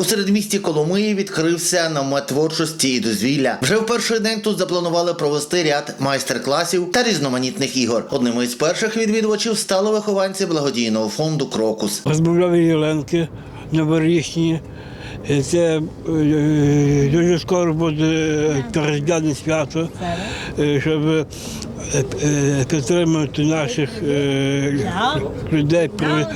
У середмісті Коломиї відкрився намет творчості і дозвілля. Вже в перший день тут запланували провести ряд майстер-класів та різноманітних ігор. Одним із перших відвідувачів стали вихованці благодійного фонду Крокус. Розмовляли Єленки новорічні. Е, Це е, дуже скоро буде різдвяне свято, е, щоб е, підтримати наших людей при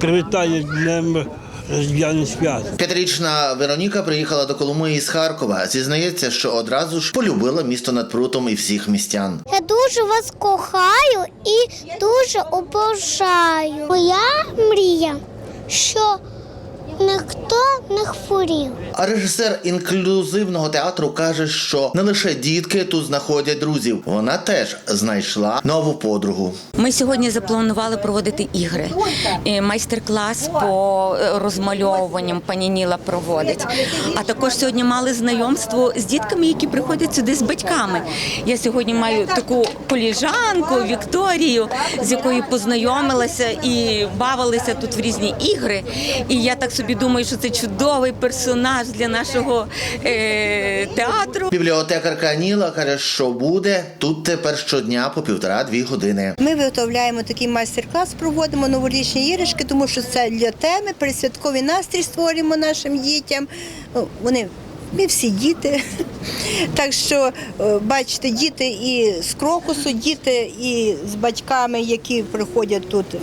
привітання днем різдвяне свято. П'ятирічна Вероніка приїхала до Коломиї з Харкова. Зізнається, що одразу ж полюбила місто над прутом і всіх містян. Я дуже вас кохаю і дуже обожаю. Моя мрія, що не хворів. А режисер інклюзивного театру каже, що не лише дітки тут знаходять друзів, вона теж знайшла нову подругу. Ми сьогодні запланували проводити ігри. І Майстер-клас по е, розмальовуванням пані Ніла проводить. А також сьогодні мали знайомство з дітками, які приходять сюди з батьками. Я сьогодні маю таку коліжанку Вікторію, з якою познайомилася і бавилися тут в різні ігри. І я так собі думаю, що це чудовий персонаж для нашого е, театру. Бібліотекарка Ніла каже, що буде тут тепер щодня по півтора-дві години. Ми виготовляємо такий майстер-клас, проводимо новорічні іграшки, тому що це для теми, присвятковий настрій створюємо нашим дітям. Ну, Вони ми всі діти. Так що, е, бачите, діти і з крокусу, діти і з батьками, які приходять тут, е,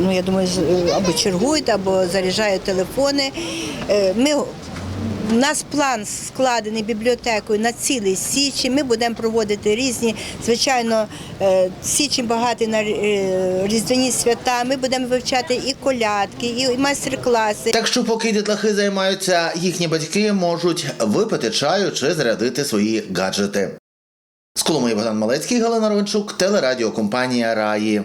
ну я думаю, е, або чергують, або заряджають телефони. Ми у нас план складений бібліотекою на цілий січень. Ми будемо проводити різні, звичайно, е, січень багатий на е, різдвяні свята. Ми будемо вивчати і колядки, і майстер-класи. Так що, поки дітлахи займаються, їхні батьки можуть випити чаю чи зарядити свої гаджети. З Коломиї Богдан Малецький, Галина Ровенчук, телерадіокомпанія Раї.